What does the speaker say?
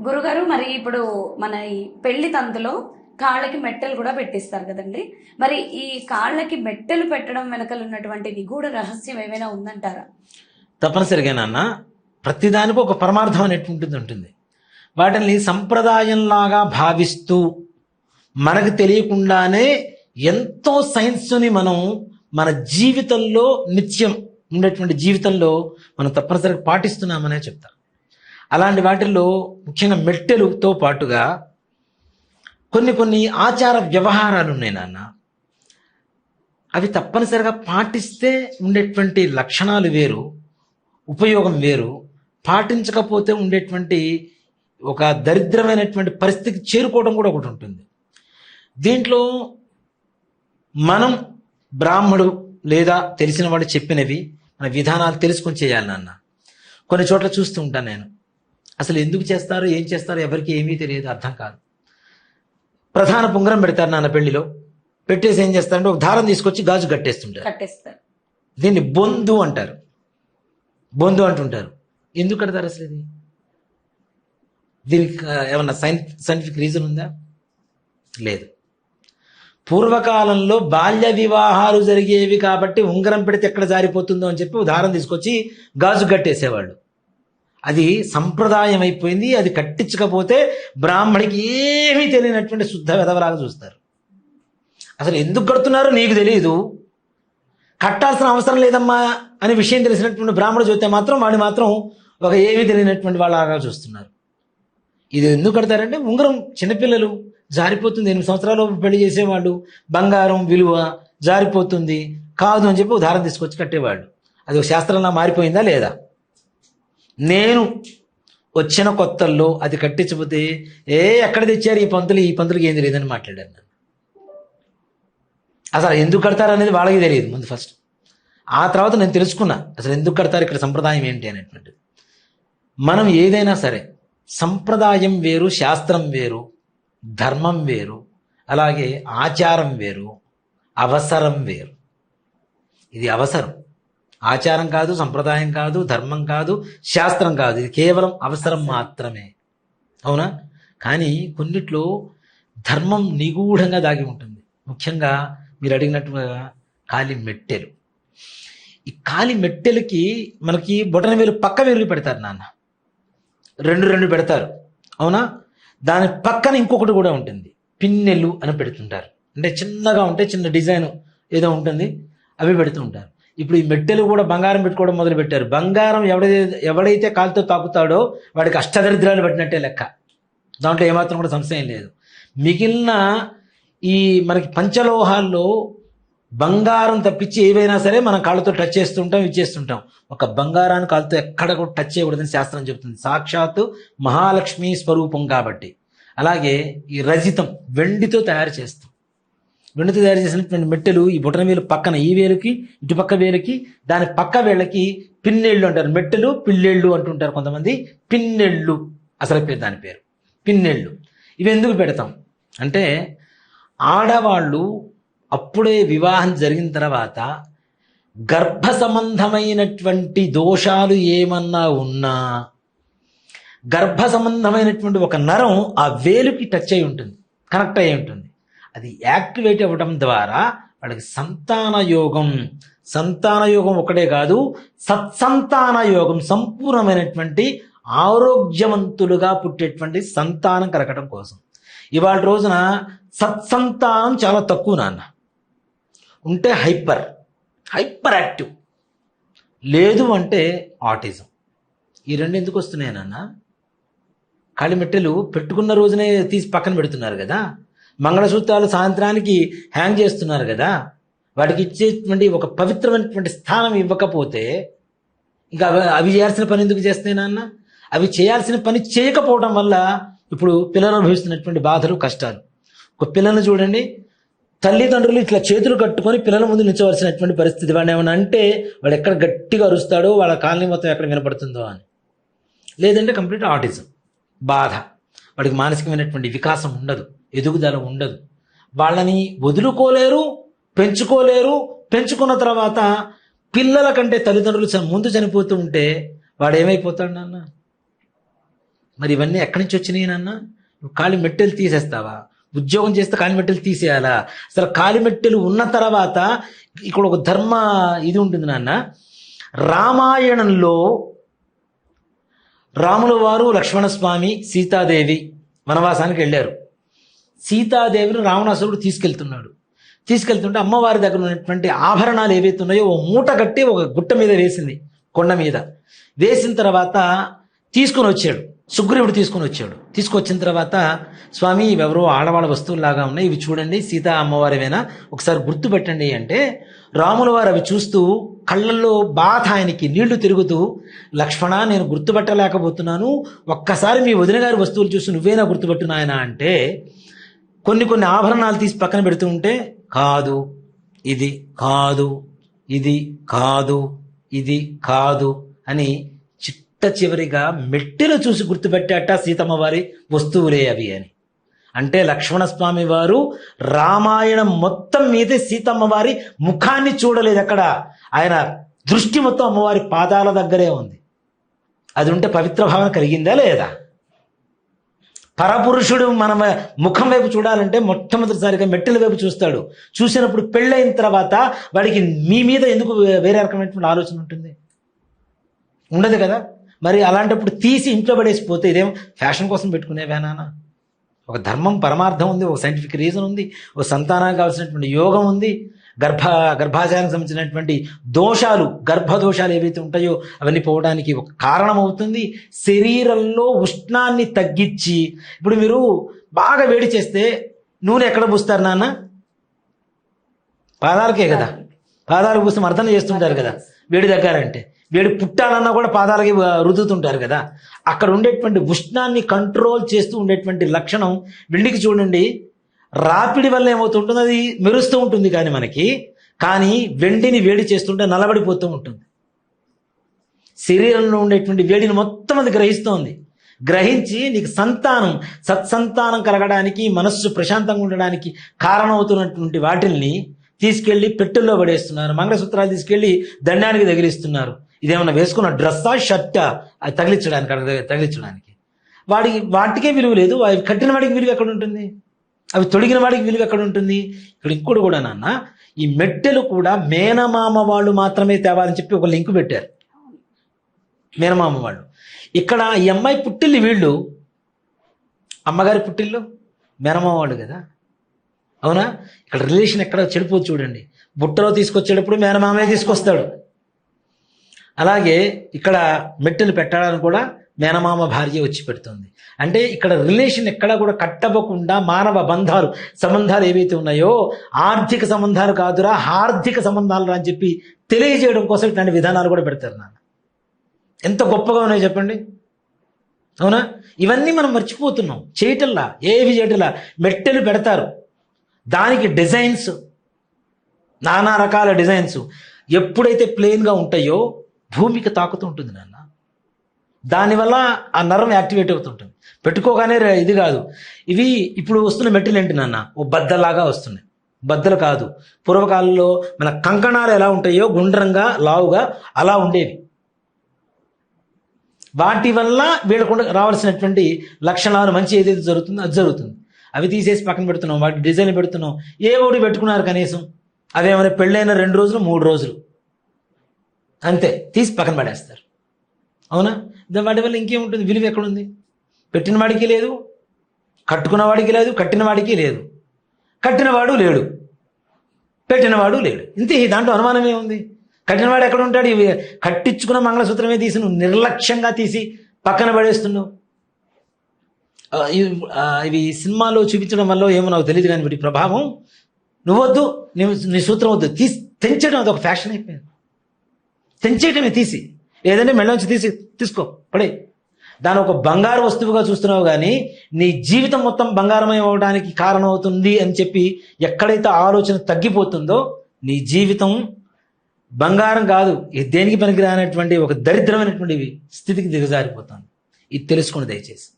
గురుగారు మరి ఇప్పుడు మన ఈ పెళ్ళి తంతులో కాళ్ళకి మెట్టెలు కూడా పెట్టిస్తారు కదండి. మరి ఈ కాళ్ళకి మెట్టెలు పెట్టడం వెనకలు ఉన్నటువంటి నిగూఢ రహస్యం ఏమైనా ఉందంటారా? తప్పనిసరిగా నాన్న ప్రతిదానికి ఒక పరమార్థం అనేటువంటిది ఉంటుంది వాటిని సంప్రదాయంలాగా భావిస్తూ మనకు తెలియకుండానే ఎంతో సైన్స్ని మనం మన జీవితంలో నిత్యం ఉండేటువంటి జీవితంలో మనం తప్పనిసరిగా పాటిస్తున్నామనే చెప్తాం అలాంటి వాటిల్లో ముఖ్యంగా మెట్టెలుతో పాటుగా కొన్ని కొన్ని ఆచార వ్యవహారాలు ఉన్నాయి నాన్న. అవి తప్పనిసరిగా పాటిస్తే ఉండేటువంటి లక్షణాలు వేరు ఉపయోగం వేరు పాటించకపోతే ఉండేటువంటి ఒక దరిద్రమైనటువంటి పరిస్థితికి చేరుకోవడం కూడా ఒకటి ఉంటుంది. దీంట్లో మనం బ్రాహ్మడు లేదా తెలిసిన వాడు చెప్పినవి మన విధానాలు తెలుసుకొని చేయాలి నాన్న. కొన్ని చోట్ల చూస్తూ ఉంటాను నేను. అసలు ఎందుకు చేస్తారో ఏం చేస్తారో ఎవరికి ఏమీ తెలియదు అర్థం కాదు. ప్రధాన పుంగరం పెడతారు నాన్న పెళ్ళిలో. పెట్టేసి ఏం చేస్తారంటే ఒక దారం తీసుకొచ్చి గాజు కట్టేస్తుంటారు. కట్టేస్తారు. దీన్ని బొందు అంటారు. బొందు అంటుంటారు. ఎందుకు కడతారు అసలు ఇది? దీనికి ఏమన్నా సైన్ సైంటిఫిక్ రీజన్ ఉందా? లేదు. పూర్వకాలంలో బాల్య వివాహాలు జరిగేవి కాబట్టి ఉంగరం పెడితే ఎక్కడ జారిపోతుందో అని చెప్పి ఉదాహరణ తీసుకొచ్చి గాజు కట్టేసేవాళ్ళు. అది సంప్రదాయం అయిపోయింది అది కట్టించకపోతే బ్రాహ్మడికి ఏమీ తెలియనటువంటి శుద్ధ వెధవలాగా చూస్తారు. అసలు ఎందుకు కడుతున్నారో? నీకు తెలియదు కట్టాల్సిన అవసరం లేదమ్మా అనే విషయం తెలిసినటువంటి బ్రాహ్మడు చూస్తే మాత్రం వాడిని మాత్రం ఒక ఏమీ తెలియనటువంటి వాళ్ళగా చూస్తున్నారు. ఇది ఎందుకు కడతారంటే ఉంగరం చిన్నపిల్లలు జారిపోతుంది ఎనిమిది సంవత్సరాలు పెళ్ళి చేసేవాళ్ళు బంగారం విలువ జారిపోతుంది కాదు అని చెప్పి ఉదాహరణ తీసుకొచ్చి కట్టేవాళ్ళు. అది ఒక శాస్త్రంలా మారిపోయిందా లేదా? నేను వచ్చిన కొత్తల్లో అది కట్టించకపోతే ఏ ఎక్కడ తెచ్చారు ఈ పంతులు? ఈ పంతులకి ఏం తెలియదని మాట్లాడాను నన్ను అసలు ఎందుకు కడతారు అనేది వాళ్ళకి తెలియదు ముందు ఫస్ట్ ఆ తర్వాత నేను తెలుసుకున్నా అసలు ఎందుకు కడతారు ఇక్కడ సంప్రదాయం ఏంటి అనేటువంటిది. మనం ఏదైనా సరే సంప్రదాయం వేరు శాస్త్రం వేరు ధర్మం వేరు అలాగే ఆచారం వేరు అవసరం వేరు. ఇది అవసరం. ఆచారం కాదు సంప్రదాయం కాదు ధర్మం కాదు శాస్త్రం కాదు. ఇది కేవలం అవసరం మాత్రమే. అవునా? కానీ కొన్నిట్లో ధర్మం నిగూఢంగా దాగి ఉంటుంది. ముఖ్యంగా మీరు అడిగినట్టుగా కాలి మెట్టెలు. ఈ కాలి మెట్టెలకి మనకి బొటన వేలు పక్క వేలు పెడతారు నాన్న. రెండు రెండు పెడతారు. అవునా? దాని పక్కన ఇంకొకటి కూడా ఉంటుంది. పిన్నెలు అని పెడుతుంటారు. అంటే చిన్నగా ఉంటే చిన్న డిజైన్ ఏదో ఉంటుంది. అవి పెడుతూ ఉంటారు ఇప్పుడు ఈ మెట్టెలు కూడా బంగారం పెట్టుకోవడం మొదలు పెట్టారు బంగారం ఎవడైతే ఎవడైతే కాలుతో తాకుతాడో వాడికి అష్టదరిద్రాలు పట్టినట్టే లెక్క. దాంట్లో ఏమాత్రం కూడా సంశయం లేదు. మిగిలిన ఈ మనకి పంచలోహాల్లో బంగారం తప్పించి ఏవైనా సరే మనం కాళ్ళతో టచ్ చేస్తుంటాం ఇచ్చేస్తుంటాం ఒక బంగారాన్ని కాళ్ళతో ఎక్కడ కూడా టచ్ చేయకూడదని శాస్త్రం చెబుతుంది. సాక్షాత్తు మహాలక్ష్మి స్వరూపం కాబట్టి. అలాగే ఈ రజితం వెండితో తయారు చేస్తాం వెండితో తయారు చేసినటువంటి మెట్టెలు ఈ బుటన వేలు పక్కన ఈ వేలుకి ఇటుపక్క వేలుకి దాని పక్క వేళ్ళకి పిన్నెళ్ళు అంటారు. మెట్టెలు పిల్లెళ్ళు అంటుంటారు కొంతమంది. పిన్నెళ్ళు. అసలు పేరు దాని పేరు. పిన్నెళ్ళు. ఇవి ఎందుకు పెడతాం? అంటే ఆడవాళ్ళు అప్పుడే వివాహం జరిగిన తర్వాత గర్భ సంబంధమైనటువంటి దోషాలు ఏమన్నా ఉన్నా గర్భ సంబంధమైనటువంటి ఒక నరం ఆ వేలుకి టచ్ అయి ఉంటుంది. కనెక్ట్ అయి ఉంటుంది. అది యాక్టివేట్ అవ్వడం ద్వారా వాళ్ళకి సంతాన యోగం సంతాన యోగం ఒకటే కాదు సత్సంతాన యోగం సంపూర్ణమైనటువంటి ఆరోగ్యవంతులుగా పుట్టేటువంటి సంతానం కలగటం కోసం. ఇవాళ రోజున సత్సంతానం చాలా తక్కువ నాన్న. ఉంటే హైపర్ హైపర్ యాక్టివ్. లేదు అంటే ఆటిజం. ఈ రెండు ఎందుకు వస్తున్నాయి నాన్న? కాళిమెట్టెలు పెట్టుకున్న రోజునే తీసి పక్కన పెడుతున్నారు కదా. మంగళసూత్రాలు సాయంత్రానికి హ్యాంగ్ చేస్తున్నారు కదా? వాటికి ఇచ్చేటువంటి ఒక పవిత్రమైనటువంటి స్థానం ఇవ్వకపోతే ఇంకా అవి అవి చేయాల్సిన పని ఎందుకు చేస్తున్నాయి నాన్న? అవి చేయాల్సిన పని చేయకపోవడం వల్ల ఇప్పుడు పిల్లలు అనుభవిస్తున్నటువంటి బాధలు కష్టాలు. ఒక పిల్లల్ని చూడండి. తల్లిదండ్రులు ఇట్లా చేతులు కట్టుకొని పిల్లల ముందు నిల్చవలసినటువంటి పరిస్థితి వాడిని ఏమన్నా అంటే వాడు ఎక్కడ గట్టిగా అరుస్తాడో వాళ్ళ కాలనీ మొత్తం ఎక్కడ వినపడుతుందో అని. లేదంటే కంప్లీట్ ఆటిజం బాధ. వాడికి మానసికమైనటువంటి వికాసం ఉండదు. ఎదుగుదల ఉండదు. వాళ్ళని వదులుకోలేరు పెంచుకోలేరు. పెంచుకున్న తర్వాత పిల్లల కంటే తల్లిదండ్రులు ముందు చనిపోతూ ఉంటే వాడు ఏమైపోతాడు నాన్న? మరి ఇవన్నీ ఎక్కడి నుంచి వచ్చినాయి నాన్న? నువ్వు కాలి మెట్టెలు తీసేస్తావా? ఉద్యోగం చేస్తే కాలి మెట్టెలు తీసేయాలా? అసలు కాలి మెట్టెలు ఉన్న తర్వాత ఇక్కడ ఒక ధర్మ ఇది ఉంటుంది నాన్న. రామాయణంలో రాముల వారు లక్ష్మణస్వామి సీతాదేవి వనవాసానికి వెళ్ళారు. సీతాదేవిని రావణాసురుడు తీసుకెళ్తున్నాడు. తీసుకెళ్తుంటే అమ్మవారి దగ్గర ఉన్నటువంటి ఆభరణాలు ఏవైతే ఉన్నాయో ఓ మూట కట్టి ఒక గుట్ట మీద వేసింది కొండ మీద. వేసిన తర్వాత తీసుకొని వచ్చాడు. సుగ్రీవుడు తీసుకొని వచ్చాడు. తీసుకొచ్చిన తర్వాత స్వామి ఇవెవరో ఆడవాళ్ళ వస్తువులాగా ఉన్నాయి ఇవి చూడండి సీతా అమ్మవారివేనా? ఒకసారి గుర్తుపెట్టండి అంటే రాముల వారు అవి చూస్తూ కళ్ళల్లో బాధ ఆయనకి నీళ్ళు తిరుగుతూ లక్ష్మణ నేను గుర్తుపెట్టలేకపోతున్నాను ఒక్కసారి మీ వదిన గారి వస్తువులు చూసి నువ్వేనా గుర్తుపెట్టునాయనా అంటే కొన్ని కొన్ని ఆభరణాలు తీసి పక్కన పెడుతూ ఉంటే కాదు ఇది కాదు ఇది కాదు ఇది కాదు అని చిట్ట చివరిగా మెట్టెలు చూసి గుర్తుపెట్టాట సీతమ్మ వారి వస్తువులే అవి అని. అంటే లక్ష్మణస్వామి వారు రామాయణం మొత్తం మీదే సీతమ్మ వారి ముఖాన్ని చూడలేదు అక్కడ. ఆయన దృష్టి మొత్తం అమ్మవారి పాదాల దగ్గరే ఉంది. అది ఉంటే పవిత్ర భావన కలిగిందా లేదా? పరపురుషుడు మన ముఖం వైపు చూడాలంటే మొట్టమొదటిసారిగా మెట్టెల వైపు చూస్తాడు. చూసినప్పుడు పెళ్ళైన తర్వాత వాడికి మీ మీద ఎందుకు వేరే రకమైనటువంటి ఆలోచన ఉంటుంది? ఉండదు కదా? మరి అలాంటప్పుడు తీసి ఇంట్లో పడేసిపోతే ఇదేం ఫ్యాషన్ కోసం పెట్టుకునేవేనా ఒక ధర్మం పరమార్థం ఉంది ఒక సైంటిఫిక్ రీజన్ ఉంది ఒక సంతానానికి కావాల్సినటువంటి యోగం ఉంది. గర్భ గర్భాశయానికి సంబంధించినటువంటి దోషాలు గర్భ దోషాలు ఏవైతే ఉంటాయో అవన్నీ పోవడానికి ఒక కారణం అవుతుంది శరీరంలో ఉష్ణాన్ని తగ్గించి ఇప్పుడు మీరు బాగా వేడి చేస్తే నూనె ఎక్కడ పూస్తారు నాన్న? పాదాలకే కదా. పాదాలకు పూస్తే మర్దన చేస్తుంటారు కదా. వేడి దగ్గరంటే వేడి పుట్టాలన్నా కూడా పాదాలకి రుద్దుతుంటారు కదా. అక్కడ ఉండేటువంటి ఉష్ణాన్ని కంట్రోల్ చేస్తూ ఉండేటువంటి లక్షణం. వెండికి చూడండి. రాపిడి వల్ల ఏమవుతుంటుంది అది మెరుస్తూ ఉంటుంది కానీ మనకి. కానీ వెండిని వేడి చేస్తుంటే నలబడిపోతూ ఉంటుంది. శరీరంలో ఉండేటువంటి వేడిని మొత్తం అది గ్రహిస్తోంది. గ్రహించి నీకు సంతానం సత్సంతానం కలగడానికి మనస్సు ప్రశాంతంగా ఉండడానికి కారణమవుతున్నటువంటి వాటిల్ని తీసుకెళ్ళి పెట్టెల్లో పడేస్తున్నారు. మంగళసూత్రాలు తీసుకెళ్ళి దండానికి తగిలిస్తున్నారు. ఇదేమన్నా వేసుకున్న డ్రెస్సా షర్టా? అది తగిలించడానికి అక్కడ తగిలించడానికి. వాడికి వాటికే విలువ లేదు. అవి కట్టిన వాడికి విలువ ఎక్కడ ఉంటుంది? అవి తొడిగిన వాడికి విలువ ఎక్కడ ఉంటుంది ఇక్కడ ఇంకోటి కూడా నాన్న ఈ మెట్టెలు కూడా మేనమామ వాళ్ళు మాత్రమే తేవాలని చెప్పి ఒక లింక్ పెట్టారు. మేనమామ వాళ్ళు. ఇక్కడ ఈ అమ్మాయి పుట్టిల్లు వీళ్ళు. అమ్మగారి పుట్టిల్లు? మేనమామ వాళ్ళు కదా? అవునా? ఇక్కడ రిలేషన్ ఎక్కడ చెడిపోదు చూడండి. బుట్టలో తీసుకొచ్చేటప్పుడు మేనమామే తీసుకొస్తాడు. అలాగే ఇక్కడ మెట్టెలు పెట్టడానికి కూడా మేనమామ భార్య వచ్చి పెడుతుంది. అంటే ఇక్కడ రిలేషన్ ఎక్కడ కూడా కట్టవకుండా మానవ బంధాలు సంబంధాలు ఏవైతే ఉన్నాయో ఆర్థిక సంబంధాలు కాదురా ఆర్థిక సంబంధాలు రా అని చెప్పి తెలియజేయడం కోసం ఇట్లాంటి విధానాలు కూడా పెడతారు నాన్న. ఎంత గొప్పగా ఉన్నాయో చెప్పండి. అవునా? ఇవన్నీ మనం మర్చిపోతున్నాం. చేయటల్లా ఏవి చేయటల్లా మెట్టెలు పెడతారు. దానికి డిజైన్స్ నానా రకాల డిజైన్స్ ఎప్పుడైతే ప్లెయిన్గా ఉంటాయో భూమికి తాకుతూ ఉంటుంది నాన్న. దానివల్ల ఆ నరం యాక్టివేట్ అవుతుంటుంది. పెట్టుకోగానే ఇది కాదు. ఇవి ఇప్పుడు వస్తున్న మెట్టెలు ఏంటి నాన్న? ఓ బద్దలాగా వస్తున్నాయి. బద్దలు కాదు. పూర్వకాలంలో మన కంకణాలు ఎలా ఉంటాయో గుండ్రంగా లావుగా అలా ఉండేవి. వాటి వల్ల వీళ్ళకుండ రావాల్సినటువంటి లక్షణాలు మంచి ఏదైతే జరుగుతుందో అది జరుగుతుంది. అవి తీసేసి పక్కన పెడుతున్నాం. వాటి డిజైన్ పెడుతున్నాం. ఏ ఒకటి పెట్టుకున్నారు కనీసం? అవేమైనా పెళ్ళైన రెండు రోజులు మూడు రోజులు? అంతే. తీసి పక్కన పడేస్తారు. అవునా? దా- వాటి వల్ల ఇంకేముంటుంది? విలువ ఎక్కడుంది? పెట్టిన వాడికి లేదు కట్టుకున్న వాడికి లేదు కట్టిన వాడికి లేదు. కట్టినవాడు లేడు. పెట్టినవాడు లేడు. ఇంతే దాంట్లో అనుమానమే ఉంది కట్టినవాడు ఎక్కడ ఉంటాడు? ఇవి కట్టించుకున్న మంగళసూత్రమే తీసి నువ్వు నిర్లక్ష్యంగా తీసి పక్కన పడేస్తున్నావు. ఇవి- ఇవి సినిమాలో చూపించడం వల్ల ఏమో నాకు తెలియదు కానీ వీటి ప్రభావం. నువ్వొద్దు నీ నీ సూత్రం వద్దు. తీసి తెంచడం అది ఒక ఫ్యాషన్ అయిపోయింది. తెంచేయటమే తీసి. ఏదంటే మెళ్ళొంచి తీసి తీసుకో పడే దాని ఒక బంగారు వస్తువుగా చూస్తున్నావు కానీ నీ జీవితం మొత్తం బంగారమయం అవడానికి కారణం అవుతుంది అని చెప్పి ఎక్కడైతే ఆలోచన తగ్గిపోతుందో నీ జీవితం బంగారం కాదు ఇది దేనికి పనికిరానటువంటి ఒక దరిద్రమైనటువంటి స్థితికి దిగజారిపోతుంది ఇది తెలుసుకోండి దయచేసి.